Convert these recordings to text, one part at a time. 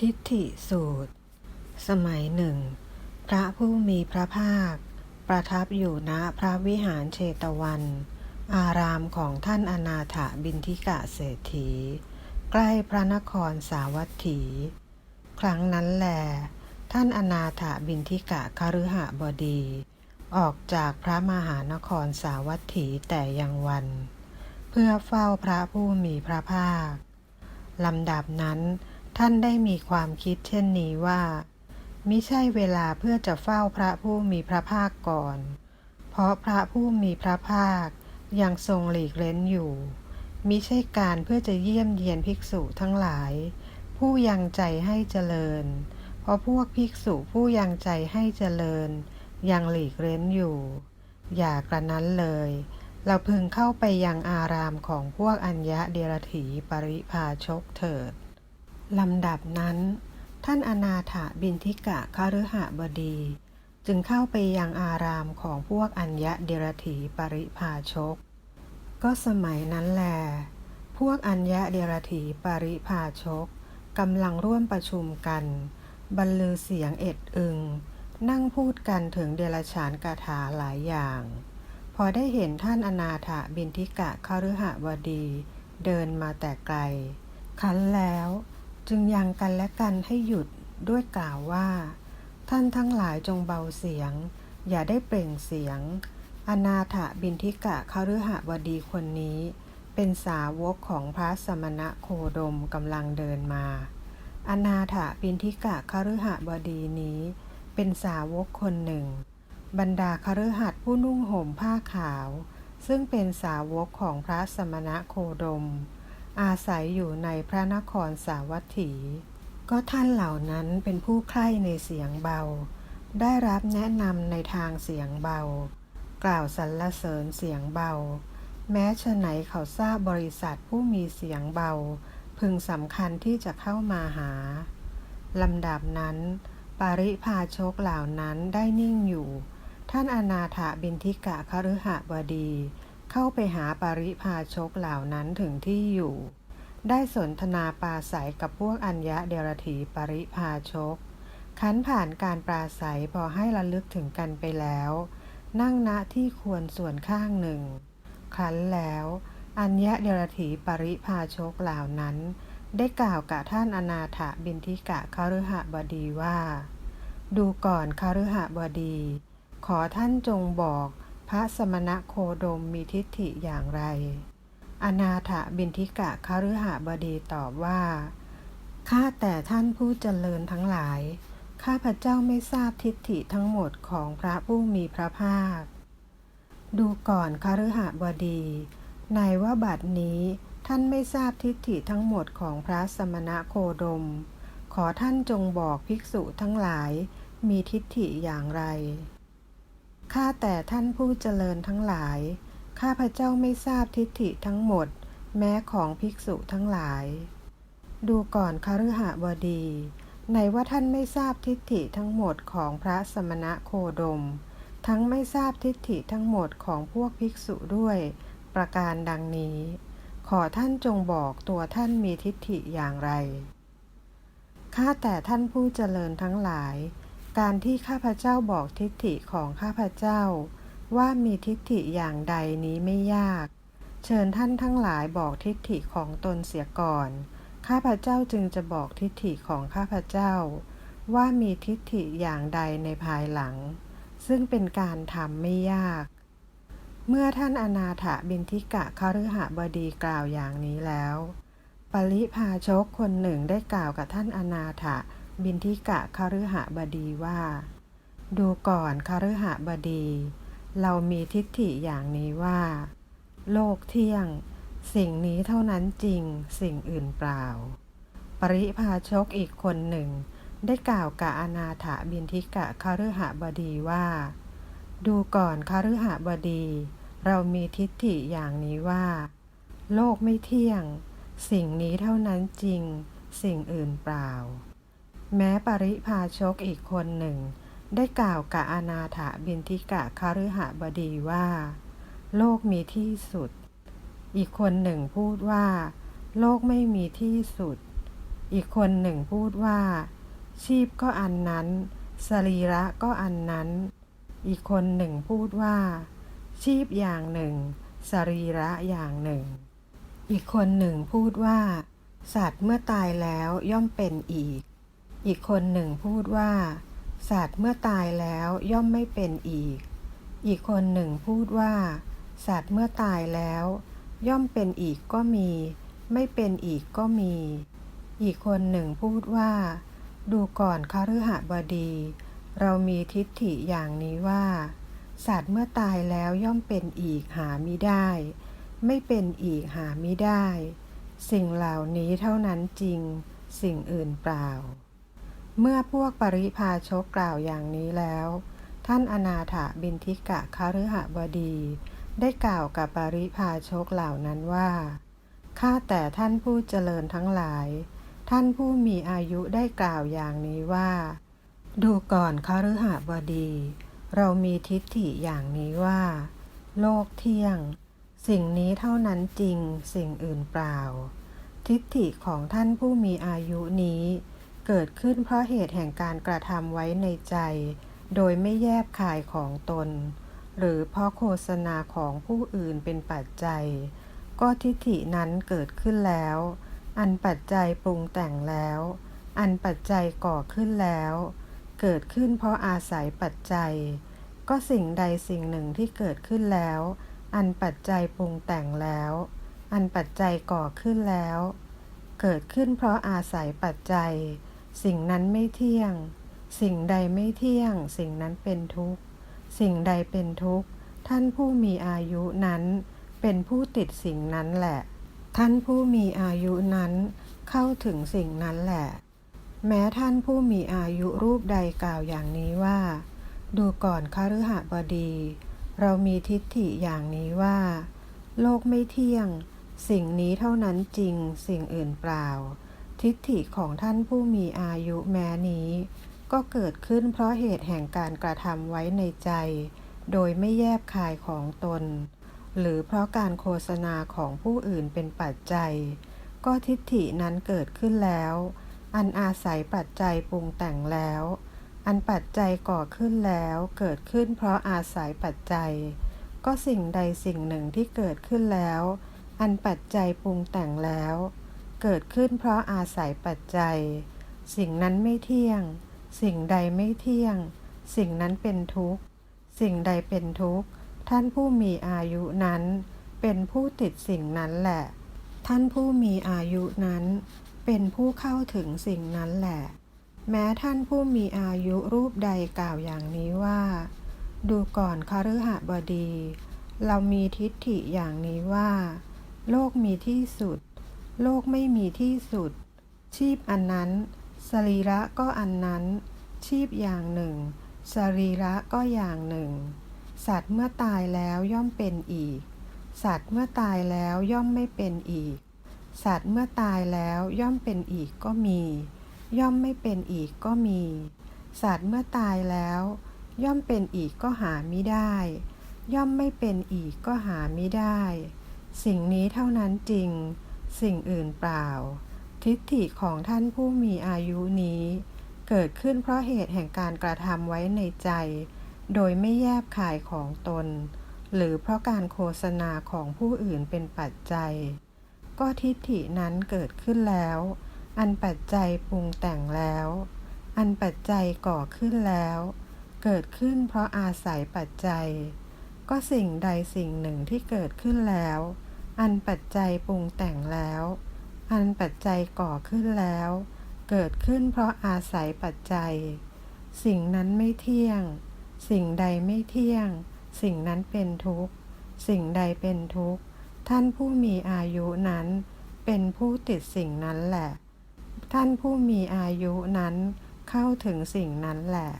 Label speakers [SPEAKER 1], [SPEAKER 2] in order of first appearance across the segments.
[SPEAKER 1] ทิฏฐิสูตร สมัยหนึ่ง พระผู้มีพระภาค ประทับอยู่ณพระวิหารเชตวัน อารามของท่านอนาถบินทิกะเศรษฐี ใกล้พระนครสาวัตถี ครั้งนั้นแหลท่านอนาถบินทิกะคฤหบดี ออกจากพระมหานครสาวัตถีแต่ยังวัน เพื่อเฝ้าพระผู้มีพระภาคลำดับนั้น ท่านได้มีความคิดเช่นนี้ว่ามิใช่เวลาเพื่อจะเฝ้าพระผู้มีพระภาคก่อน เพราะพระผู้มีพระภาคยังทรงหลีกเล้นอยู่มิใช่การเพื่อจะเยี่ยมเยียนภิกษุทั้งหลาย ผู้ยังใจให้เจริญ เพราะพวกภิกษุผู้ยังใจให้เจริญ ยังหลีกเล้นอยู่ อย่ากระนั้นเลย เราพึงเข้าไปยังอารามของพวกอัญญะเดรถีปริภาชกเถิด ลำดับนั้น ท่านอนาถบินทิกะคฤหบดี จึงเข้าไปยังอารามของพวกอัญญะเดรถีปริภาชก ก็สมัยนั้นแล พวกอัญญะเดรถีปริภาชกกำลังร่วมประชุมกัน บรรลือเสียงเอ็ดอึง นั่งพูดกันถึงเดรฉานกถาหลายอย่าง พอได้เห็นท่านอนาถบินทิกะคฤหบดี เดินมาแต่ไกลคันแล้ว จึงยังกันและกันให้หยุดด้วยกล่าวว่า ท่านทั้งหลายจงเบาเสียง อย่าได้เปล่งเสียง อนาถบินทิกะคฤหบดีคนนี้ เป็นสาวกของพระสมณะโคดมกำลังเดินมา อนาถบินทิกะคฤหบดีนี้ เป็นสาวกคนหนึ่ง บรรดาคฤหัสถ์ผู้นุ่งห่มผ้าขาว ซึ่งเป็นสาวกของพระสมณะโคดม อาศัยอยู่ในพระนครสาวัตถี ก็ท่านเหล่านั้นเป็นผู้ใคร่ในเสียงเบา ได้รับแนะนำในทางเสียงเบา กล่าวสรรเสริญเสียงเบา แม้ฉไหนเขาทราบบริษัทผู้มีเสียงเบา พึงสำคัญที่จะเข้ามาหาลำดับนั้น ปาริพาชกเหล่านั้นได้นิ่งอยู่ ท่านอนาถาบินทิกะคฤหบดี เข้าไปหาปริพาชกเหล่านั้นถึงที่อยู่ ได้สนทนาปราศัยกับพวกอัญญะเดรถีปริพาชก คันผ่านการปราศัยพอให้ระลึกถึงกันไปแล้ว นั่งณที่ควรส่วนข้างหนึ่งคันแล้ว อัญญะเดรถีปริพาชกเหล่านั้น ได้กล่าวกับท่านอนาถบินทิกะคฤหบดีว่า ดูก่อนคฤหบดี ขอท่านจงบอก พระสมณะโคดมมีทิฏฐิอย่างไร อนาถบินทิกะคฤหบดีตอบว่า ข้าแต่ท่านผู้เจริญทั้งหลาย ข้าพระเจ้าไม่ทราบทิฏฐิทั้งหมดของพระผู้มีพระภาค ดูก่อนคฤหบดี ในว่าบัดนี้ท่านไม่ทราบทิฏฐิทั้งหมดของพระสมณะโคดม ขอท่านจงบอกภิกษุทั้งหลายมีทิฏฐิอย่างไร ข้าแต่ท่านผู้เจริญทั้งหลาย ข้าพระเจ้าไม่ทราบทิฏฐิทั้งหมด แม้ของภิกษุทั้งหลาย ดูก่อนคฤหบดี ในว่าท่านไม่ทราบทิฏฐิทั้งหมดของพระสมณะโคดม ทั้งไม่ทราบทิฏฐิทั้งหมดของพวกภิกษุด้วย ประการดังนี้ ขอท่านจงบอกตัวท่านมีทิฏฐิอย่างไร ข้าแต่ท่านผู้เจริญทั้งหลาย การที่ข้าพเจ้าบอกทิฏฐิของข้าพเจ้า ว่ามีทิฏฐิอย่างใดนี้ไม่ยาก เชิญท่านทั้งหลายบอกทิฏฐิของตนเสียก่อน ข้าพเจ้าจึงจะบอกทิฏฐิของข้าพเจ้า ว่ามีทิฏฐิอย่างใดในภายหลัง ซึ่งเป็นการทำไม่ยาก เมื่อท่านอนาถบินทิกะคฤหบดีกล่าวอย่างนี้แล้ว ปริพาชกคนหนึ่งได้กล่าวกับท่านอนาถ บินทิกะคฤหบดีว่า ดูก่อนคฤหบดี เรามีทิฏฐิอย่างนี้ว่า โลกเที่ยง สิ่งนี้เท่านั้นจริงสิ่งอื่นเปล่า ปริพาชกอีกคนหนึ่ง ได้กล่าวกับอนาถบินทิกะคฤหบดีว่า ดูก่อนคฤหบดี เรามีทิฏฐิอย่างนี้ว่า โลกไม่เที่ยง สิ่งนี้เท่านั้นจริง สิ่งอื่นเปล่า แม้ปริพาชกอีกคนหนึ่ง ได้กล่าวกับอนาถบินทิกะคฤหบดีว่า โลกมีที่สุด อีกคนหนึ่งพูดว่า โลกไม่มีที่สุด อีกคนหนึ่งพูดว่า ชีพก็อันนั้น สรีระก็อันนั้น อีกคนหนึ่งพูดว่า ชีพอย่างหนึ่ง สรีระอย่างหนึ่ง อีกคนหนึ่งพูดว่า สัตว์เมื่อตายแล้วย่อมเป็นอีก อีกคนหนึ่งพูดว่า สัตว์เมื่อตายแล้วย่อมไม่เป็นอีก อีกคนหนึ่งพูดว่า สัตว์เมื่อตายแล้ว ย่อมเป็นอีกก็มี ไม่เป็นอีกก็มี อีกคนหนึ่งพูดว่า ดูก่อนคฤหบดี เรามีทิฏฐิอย่างนี้ว่า สัตว์เมื่อตายแล้วย่อมเป็นอีกหามิได้ ไม่เป็นอีกหามิได้ สิ่งเหล่านี้เท่านั้นจริง สิ่งอื่นเปล่า เมื่อพวกปริพาชกกล่าวอย่างนี้แล้ว ท่านอนาถบินทิกะคฤหบดี ได้กล่าวกับปริพาชกเหล่านั้นว่า ข้าแต่ท่านผู้เจริญทั้งหลาย ท่านผู้มีอายุได้กล่าวอย่างนี้ว่า ดูก่อนคฤหบดี เรามีทิฏฐิอย่างนี้ว่า โลกเที่ยง สิ่งนี้เท่านั้นจริง สิ่งอื่นเปล่า ทิฏฐิของท่านผู้มีอายุนี้ เกิดขึ้นเพราะเหตุแห่งการกระทำไว้ในใจ โดยไม่แยบคายของตน หรือเพราะโฆษณาของผู้อื่นเป็นปัจจัย ก็ทิฏฐินั้นเกิดขึ้นแล้ว อันปัจจัยปรุงแต่งแล้ว อันปัจจัยก่อขึ้นแล้ว เกิดขึ้นเพราะอาศัยปัจจัย ก็สิ่งใดสิ่งหนึ่งที่เกิดขึ้นแล้ว อันปัจจัยปรุงแต่งแล้ว อันปัจจัยก่อขึ้นแล้ว เกิดขึ้นเพราะอาศัยปัจจัย สิ่งนั้นไม่เที่ยง สิ่งใดไม่เที่ยง สิ่งนั้นเป็นทุกข์ สิ่งใดเป็นทุกข์ ท่านผู้มีอายุนั้น เป็นผู้ติดสิ่งนั้นแหละ ท่านผู้มีอายุนั้นเข้าถึงสิ่งนั้นแหละ แม้ท่านผู้มีอายุรูปใดกล่าวอย่างนี้ว่า ดูก่อนคฤหบดี เรามีทิฏฐิอย่างนี้ว่า โลกไม่เที่ยง สิ่งนี้เท่านั้นจริง สิ่งอื่นเปล่า ทิฏฐิของท่านผู้มีอายุแม้นี้ ก็เกิดขึ้นเพราะเหตุแห่งการกระทำไว้ในใจ โดยไม่แยบคายของตน หรือเพราะการโฆษณาของผู้อื่นเป็นปัจจัย ก็ทิฏฐินั้นเกิดขึ้นแล้ว อันอาศัยปัจจัยปรุงแต่งแล้ว อันปัจจัยก่อขึ้นแล้วเกิดขึ้นเพราะอาศัยปัจจัย ก็สิ่งใดสิ่งหนึ่งที่เกิดขึ้นแล้ว อันปัจจัยปรุงแต่งแล้ว เกิดขึ้นเพราะอาศัยปัจจัย สิ่งนั้นไม่เที่ยง สิ่งใดไม่เที่ยง สิ่งนั้นเป็นทุกข์ สิ่งใดเป็นทุกข์ ท่านผู้มีอายุนั้น เป็นผู้ติดสิ่งนั้นแหละ ท่านผู้มีอายุนั้น เป็นผู้เข้าถึงสิ่งนั้นแหละ แม้ท่านผู้มีอายุรูปใดกล่าวอย่างนี้ว่า ดูก่อนคฤหบดี เรามีทิฏฐิอย่างนี้ว่า โลกมีที่สุด โลกไม่มีที่สุด ชีพอันนั้นสรีระก็อันนั้น ชีพอย่างหนึ่ง สรีระก็อย่างหนึ่ง สัตว์เมื่อตายแล้วย่อมเป็นอีก สัตว์เมื่อตายแล้วย่อมไม่เป็นอีก สัตว์เมื่อตายแล้วย่อมเป็นอีกก็มี ย่อมไม่เป็นอีกก็มี สัตว์เมื่อตายแล้ว ย่อมเป็นอีกก็หาไม่ได้ ย่อมไม่เป็นอีกก็หาไม่ได้ สิ่งนี้เท่านั้นจริง สิ่งอื่นเปล่า ทิฏฐิของท่านผู้มีอายุนี้ เกิดขึ้นเพราะเหตุแห่งการกระทำไว้ในใจ โดยไม่แยบคายของตน หรือเพราะการโฆษณาของผู้อื่นเป็นปัจจัย ก็ทิฏฐินั้นเกิดขึ้นแล้ว อันปัจจัยปรุงแต่งแล้ว อันปัจจัยก่อขึ้นแล้ว เกิดขึ้นเพราะอาศัยปัจจัย ก็สิ่งใดสิ่งหนึ่งที่เกิดขึ้นแล้ว อันปัจจัยปรุงแต่งแล้ว อันปัจจัยก่อขึ้นแล้ว เกิดขึ้นเพราะอาศัยปัจจัย สิ่งนั้นไม่เที่ยง สิ่งใดไม่เที่ยง สิ่งนั้นเป็นทุกข์ สิ่งใดเป็นทุกข์ ท่านผู้มีอายุนั้น เป็นผู้ติดสิ่งนั้นแหละ ท่านผู้มีอายุนั้นเข้าถึงสิ่งนั้นแหละ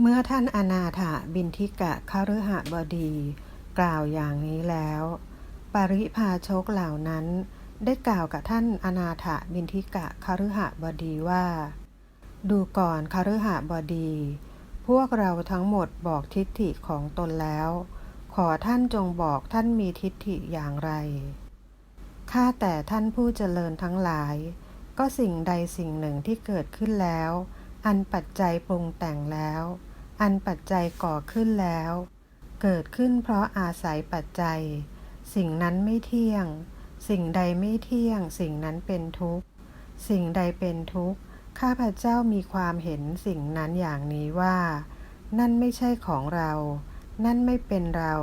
[SPEAKER 1] เมื่อท่านอนาถบินทิกะคฤหบดี กล่าวอย่างนี้แล้ว ปริพาชกเหล่านั้นได้กล่าวกับท่านอนาถบินทิกะคฤหบดีว่า ดูก่อนคฤหบดี พวกเราทั้งหมดบอกทิฏฐิของตนแล้ว ขอท่านจงบอกท่านมีทิฏฐิอย่างไร ข้าแต่ท่านผู้เจริญทั้งหลาย ก็สิ่งใดสิ่งหนึ่งที่เกิดขึ้นแล้ว อันปัจจัยปรุงแต่งแล้ว อันปัจจัยก่อขึ้นแล้ว เกิดขึ้นเพราะอาศัยปัจจัย สิ่งนั้นไม่เที่ยง สิ่งใดไม่เที่ยง สิ่งนั้นเป็นทุกข์ สิ่งใดเป็นทุกข์ ข้าพเจ้ามีความเห็นสิ่งนั้นอย่างนี้ว่า นั่นไม่ใช่ของเรา นั่นไม่เป็นเรา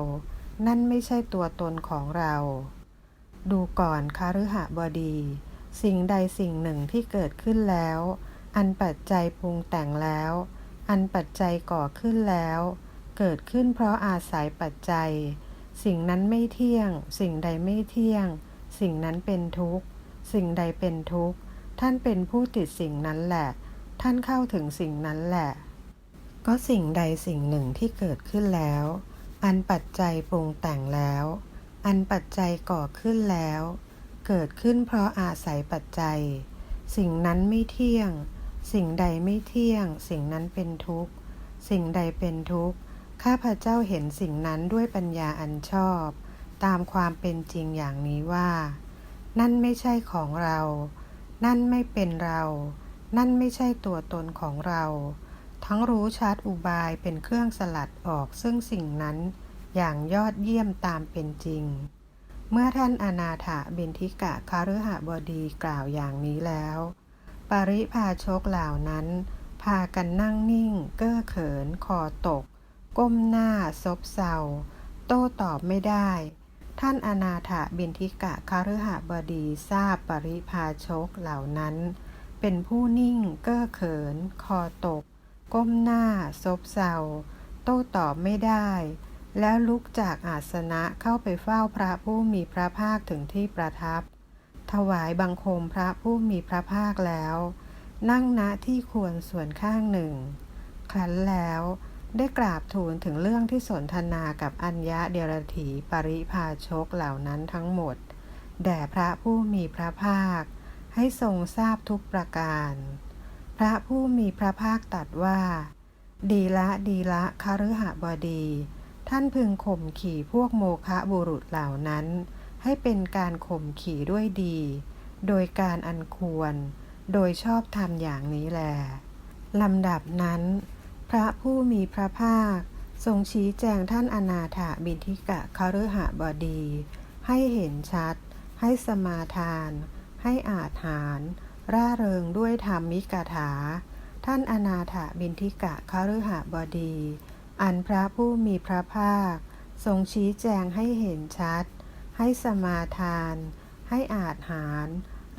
[SPEAKER 1] นั่นไม่ใช่ตัวตนของเรา ดูก่อนคาฤหบดี สิ่งใดสิ่งหนึ่งที่เกิดขึ้นแล้ว อันปัจจัยปรุงแต่งแล้ว อันปัจจัยก่อขึ้นแล้ว เกิดขึ้นเพราะอาศัยปัจจัย สิ่งนั้นไม่เที่ยง สิ่งใดไม่เที่ยง สิ่งนั้นเป็นทุกข์ สิ่งใดเป็นทุกข์ ท่านเป็นผู้ติดสิ่งนั้นแหละ ท่านเข้าถึงสิ่งนั้นแหละ ก็สิ่งใดสิ่งหนึ่งที่เกิดขึ้นแล้ว อันปัจจัยปรุงแต่งแล้ว อันปัจจัยก่อขึ้นแล้ว เกิดขึ้นเพราะอาศัยปัจจัย สิ่งนั้นไม่เที่ยง สิ่งใดไม่เที่ยง สิ่งนั้นเป็นทุกข์ สิ่งใดเป็นทุกข์ ข้าพเจ้าเห็นสิ่งนั้นด้วยปัญญาอันชอบ ตามความเป็นจริงอย่างนี้ว่า นั่นไม่ใช่ของเรา นั่นไม่เป็นเรา นั่นไม่ใช่ตัวตนของเรา ทั้งรู้ชัดอุบายเป็นเครื่องสลัดออกซึ่งสิ่งนั้นอย่างยอดเยี่ยมตามเป็นจริง เมื่อท่านอนาถบินทิกะคาฤหบดีกล่าวอย่างนี้แล้ว ปริพาชกเหล่านั้น พากันนั่งนิ่ง เก้อเขินคอตก ก้มหน้าซบเซาโต้ตอบไม่ได้ ท่านอนาถบินทิกะคาฤหบดีทราบปริพาชกเหล่านั้น เป็นผู้นิ่งเก้อเขิน คอตก ก้มหน้าซบเซาโต้ตอบไม่ได้ แล้วลุกจากอาสนะเข้าไปเฝ้าพระผู้มีพระภาคถึงที่ประทับ ถวายบังคมพระผู้มีพระภาคแล้ว นั่งณที่ควรส่วนข้างหนึ่งครั้นแล้ว ได้กราบทูลถึงเรื่องที่สนทนากับอัญญะเดรถีปริพาชกเหล่านั้นทั้งหมด แด่พระผู้มีพระภาค ให้ทรงทราบทุกประการ พระผู้มีพระภาคตรัสว่า ดีละดีละคฤหบดี ท่านพึงข่มขี่พวกโมคะบุรุษเหล่านั้น ให้เป็นการข่มขี่ด้วยดี โดยการอันควร โดยชอบธรรมอย่างนี้แลลำดับนั้น พระผู้มีพระภาค ทรงชี้แจงท่านอนาถบินทิกะคฤหบดี ให้เห็นชัด ให้สมาทาน ให้อาจหารร่าเริงด้วยธรรมมิกถา ท่านอนาถบินทิกะคฤหบดี อันพระผู้มีพระภาค ทรงชี้แจงให้เห็นชัด ให้สมาทาน ให้อาจหาร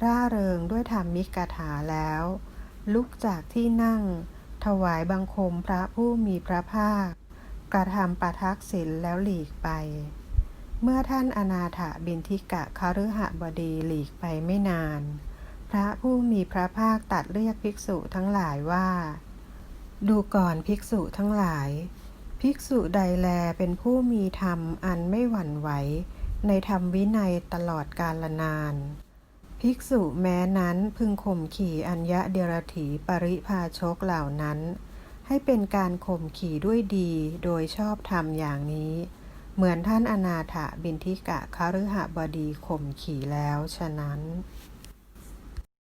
[SPEAKER 1] ร่าเริงด้วยธรรมมิกถาแล้ว ลุกจากที่นั่ง ถวายบังคมพระผู้มีพระภาค กระทำประทักษิณแล้วหลีกไป เมื่อท่านอนาถบินทิกะคาฤหบดีหลีกไปไม่นาน พระผู้มีพระภาคตัดเรียกภิกษุทั้งหลายว่า ดูก่อนภิกษุทั้งหลาย ภิกษุใดแลเป็นผู้มีธรรมอันไม่หวั่นไหวในธรรมวินัยตลอดกาลนาน ภิกษุแม้นั้นพึงข่มขี่อัญญะเดรถีปริพาชกเหล่านั้น ให้เป็นการข่มขี่ด้วยดีโดยชอบธรรมอย่างนี้ เหมือนท่านอนาถบินทิกะคฤหบดีข่มขี่แล้วฉะนั้น